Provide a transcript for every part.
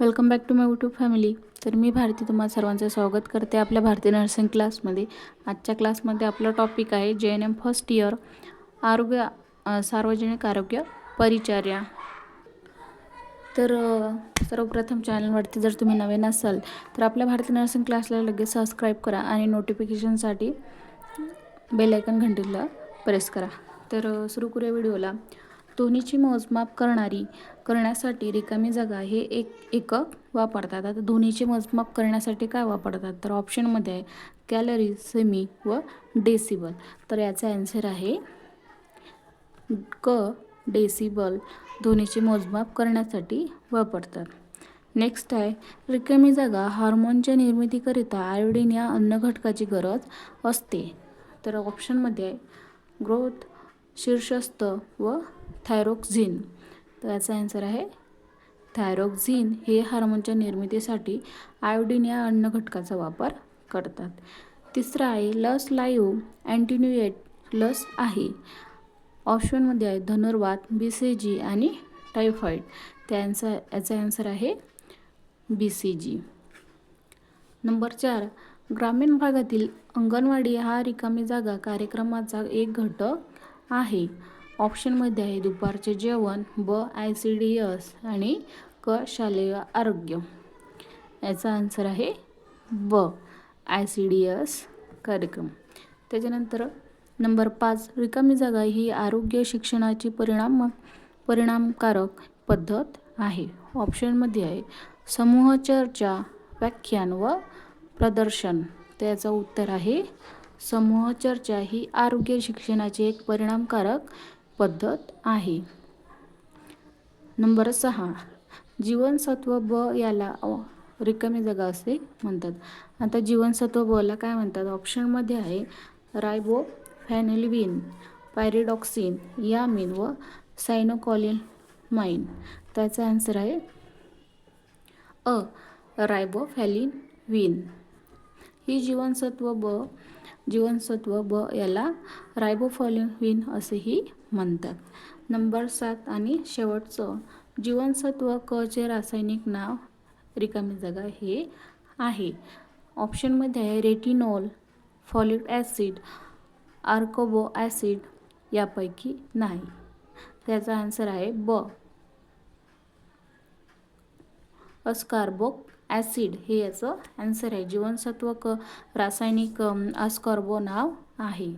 Welcome back to my YouTube family. तर मी भारती तुम्हाला सर्वांचं स्वागत करते आपल्या भारतीय नर्सिंग क्लासमध्ये. आजच्या क्लासमध्ये आपलं टॉपिक आहे जे एन एम फर्स्ट इयर आरोग्य सार्वजनिक आरोग्य परिचर्या. तर सर्वप्रथम चॅनलवरती जर तुम्ही नवीन असाल तर आपल्या भारतीय नर्सिंग क्लासला लगेच सबस्क्राईब करा आणि नोटिफिकेशनसाठी बेलायकन घंटीला प्रेस करा. तर सुरू करूया व्हिडिओला ध्वनीची मोजमाप करणारी करण्यासाठी रिकामी जागा हे एक एकक वापरतात. आता ध्वनीचे मोजमाप करण्यासाठी काय वापरतात? तर ऑप्शनमध्ये आहे कॅलरी सेमी व डेसिबल तर याचा ॲन्सर आहे क डेसिबल ध्वनीचे मोजमाप करण्यासाठी वापरतात. नेक्स्ट आहे रिकामी जागा हार्मोनच्या निर्मितीकरिता आयोडीन या अन्न घटकाची गरज असते. तर ऑप्शनमध्ये आहे ग्रोथ शीर्षस्थ व थायरोक्झिन. तर याचा आन्सर आहे थायरोक्झिन हे हार्मोनच्या निर्मितीसाठी आयोडीन या अन्न घटकाचा वापर करतात. तिसरं आहे लस लाईव्ह अँटिन्युएट लस आहे. ऑप्शनमध्ये आहे धनुर्वात बी सी जी आणि टायफॉईड त्यांचा याचा आन्सर आहे बी सी जी नंबर चार ग्रामीण भागातील अंगणवाडी हा रिकामी जागा कार्यक्रमाचा एक घटक आहे. ऑप्शनमध्ये आहे दुपारचे जेवण ब आय सी डी एस आणि क शालेय आरोग्य. याचा आन्सर आहे ब आय सी डी एस कार्यक्रम. त्याच्यानंतर नंबर पाच रिकामी जागा ही आरोग्य शिक्षणाची परिणाम परिणामकारक पद्धत आहे. ऑप्शनमध्ये आहे समूह चर्चा व्याख्यान व प्रदर्शन. त्याचं उत्तर आहे समूह चर्चा ही आरोग्य शिक्षणाची एक परिणामकारक पद्धत आहे. नंबर सहा. जीवनसत्व ब याला रिकामी जागा असे म्हणतात. आता जीवनसत्व बला काय म्हणतात? ऑप्शनमध्ये आहे रायबो फॅनिलविन पायरिडॉक्सिन यामिन व सायनोकॉलिन माइन त्याचा आन्सर आहे अ रायबो फॅलिन विन ही जीवनसत्व ब जीवनसत्व ब याला रायबोफॉलिन असेही म्हणतात. नंबर सात आणि शेवटचं जीवनसत्व क चे रासायनिक नाव रिकामी जागा हे आहे. ऑप्शनमध्ये आहे रेटिनॉल फॉलिक ॲसिड आर्कोबो ॲसिड यापैकी नाही. त्याचा आन्सर आहे ब. अस्कार्बोक ॲसिड हे याचं ॲन्सर आहे. जीवनसत्व क रासायनिक अस्कॉर्बो नाव आहे.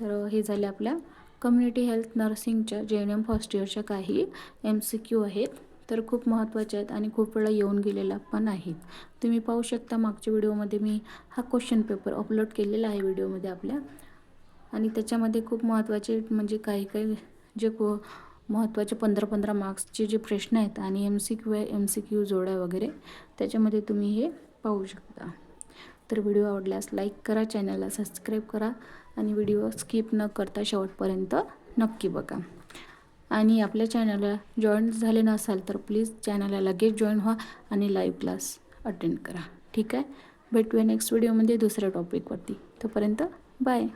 तर हे झाले आपल्या कम्युनिटी हेल्थ नर्सिंगच्या जे एन एम फर्स्ट इयरच्या काही एम सी क्यू आहेत. तर खूप महत्त्वाचे आहेत आणि खूप वेळा येऊन गेलेला पण आहेत. तुम्ही पाहू शकता मागच्या व्हिडिओमध्ये मी हा क्वेश्चन पेपर अपलोड केलेला आहे व्हिडिओमध्ये आपल्या. आणि त्याच्यामध्ये खूप महत्त्वाचे म्हणजे काही काही जे को महत्त्वाचे पंधरा पंधरा मार्क्सचे जे प्रश्न आहेत आणि एम सी क्यू आहे एम सी क्यू जोड्या वगैरे त्याच्यामध्ये तुम्ही हे पाहू शकता. तर व्हिडिओ आवडल्यास लाईक करा चॅनलला सबस्क्राईब करा आणि व्हिडिओ स्किप न करता शेवटपर्यंत नक्की बघा. आणि आपल्या चॅनलला जॉईन झाले नसाल तर प्लीज चॅनलला लगेच जॉईन व्हा आणि लाईव्ह क्लास अटेंड करा. ठीक आहे? भेटूया नेक्स्ट व्हिडिओमध्ये दुसऱ्या टॉपिकवरती तोपर्यंत बाय.